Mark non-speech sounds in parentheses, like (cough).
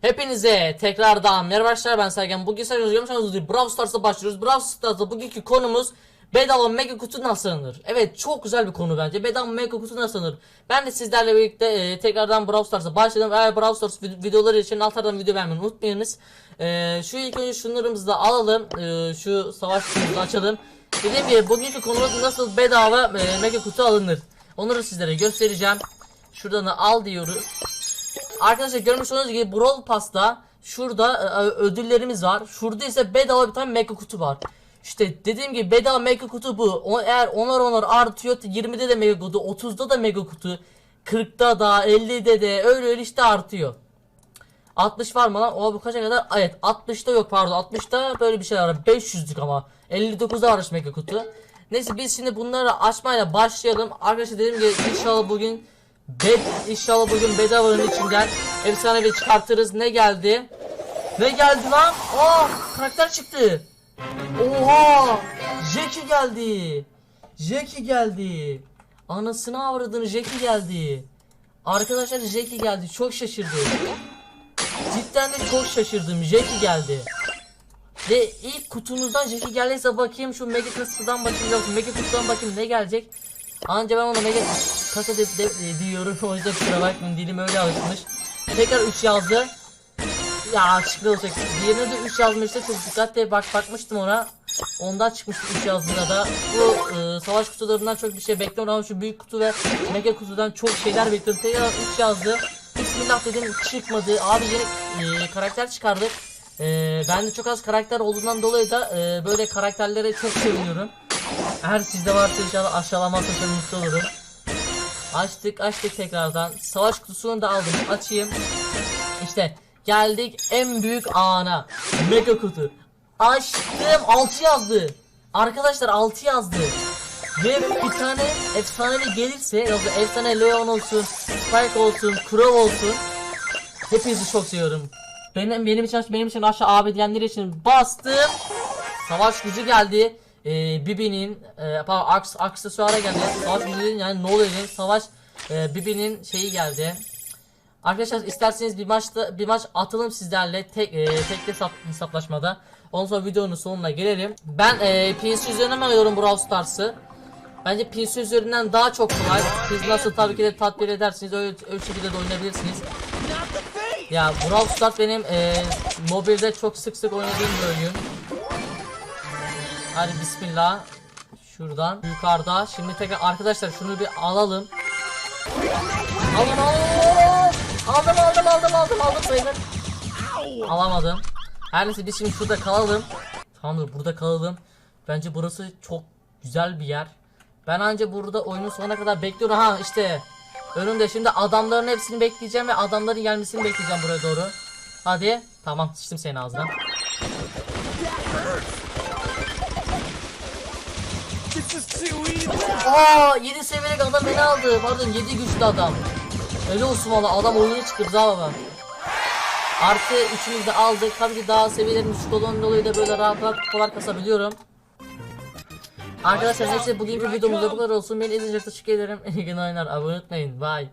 Hepinize tekrardan merhaba arkadaşlar ben Sergen. Bugün sadece görmüşsünüz Brawl Stars'a başlıyoruz. Brawl Stars'ta bugünkü konumuz bedava mega kutu nasıl alınır? Evet çok güzel bir konu bence. Bedava mega kutu nasıl alınır? Ben de sizlerle birlikte e, tekrardan Brawl Stars'a başladım. Eğer Brawl Stars vid- videoları için altlardan video beğenmeyi unutmayınız. E, şu ilk önce şunlarımızı da alalım. E, şu savaş kutumuzu açalım. Dediğim gibi bugünkü konumuz nasıl bedava e, mega kutu alınır? Onları sizlere göstereceğim. Şuradan da al diyoruz. Arkadaşlar görmüş olduğunuz gibi Brawl Pass'ta şurada e, e, ödüllerimiz var. Şurada ise bedava bir tane mega kutu var. İşte dediğim gibi bedava mega kutu bu. O, eğer onar onar artıyor 20'de de mega kutu, 30'da da mega kutu, 40'da da 50'de de öyle öyle işte artıyor. 60 var mı lan? O bu kaça kadar? Evet 60'da yok pardon 60'da böyle bir şey var 500'lük ama 59'da var mega kutu. Neyse biz şimdi bunları açmayla başlayalım. Arkadaşlar dediğim gibi inşallah bugün bed inşallah bugün bedavanın içinden efsane bir çıkartırız. Ne geldi? Ne geldi lan? Aa karakter çıktı. Oha! Jackie geldi. Jackie geldi. Anasını avradını Jackie geldi. Arkadaşlar Jackie geldi. Çok şaşırdım. Cidden de çok şaşırdım. Jackie geldi. Ve ilk kutumuzdan Jackie geldiyse bakayım şu Mega Kasa'dan bakayım. Yok, Mega Kutu'dan bakayım ne gelecek. Anca ben ona Mega Kasa de, de, de- diyorum. (laughs) O yüzden kusura bakmayın dilim öyle alışmış. Tekrar 3 yazdı. Ya çıktı olacak. Diğerine de 3 yazmıştı. Çok dikkatli bak bakmıştım ona. Ondan çıkmıştı 3 yazdığında da. Bu e, savaş kutularından çok bir şey bekliyorum ama şu büyük kutu ve mega kutudan çok şeyler bekliyorum. Tekrar 3 yazdı. Bismillah dedim çıkmadı. Abi yeni e, karakter çıkardık. E, ben de çok az karakter olduğundan dolayı da e, böyle karakterlere çok seviniyorum. Eğer sizde varsa inşallah aşağılamazsa çok mutlu olurum. Açtık açtık tekrardan. Savaş kutusunu da aldım. Açayım. İşte geldik en büyük ana. Mega kutu. Açtım 6 yazdı. Arkadaşlar 6 yazdı. Ve bir tane efsanevi gelirse yoksa efsane Leon olsun, Spike olsun, Crow olsun. Hepinizi çok seviyorum. Benim benim için benim için aşağı abi diyenler için bastım. Savaş gücü geldi. Ee, Bibi'nin e, pardon aks, aksesuara geldi. Savaş gücü yani ne oluyor. Savaş e, Bibi'nin şeyi geldi. Arkadaşlar isterseniz bir maçta bir maç atalım sizlerle tek e, tek hesap, hesaplaşmada. Ondan sonra videonun sonuna gelelim. Ben e, PC üzerinden alıyorum Brawl Stars'ı. Bence PC üzerinden daha çok kolay. Siz nasıl tabii ki de tatbik edersiniz öyle, öyle şekilde de oynayabilirsiniz. Ya Brawl Stars benim e, mobilde çok sık sık oynadığım bir oyun. Hadi bismillah. Şuradan yukarıda. Şimdi tekrar arkadaşlar şunu bir alalım. Alın alın. Aldım aldım aldım aldım aldım sayılır. Alamadım. Her neyse biz şimdi şurada kalalım. Tamamdır burada kalalım. Bence burası çok güzel bir yer. Ben anca burada oyunun sonuna kadar bekliyorum. Ha işte. Önümde şimdi adamların hepsini bekleyeceğim ve adamların gelmesini bekleyeceğim buraya doğru. Hadi. Tamam sıçtım senin ağzına. Aa 7 seviyelik adam beni aldı. Pardon 7 güçlü adam. Öyle olsun valla adam oyunu çıktı ha baba. Artı üçümüzü de aldık. Tabii ki daha seviyelerim düşük olan dolayı da böyle rahat rahat kupalar kasabiliyorum. Arkadaşlar neyse bugünkü videomuzda bu kadar olsun. Beni izleyecek teşekkür ederim. (laughs) İyi günler. Abone unutmayın. Bye.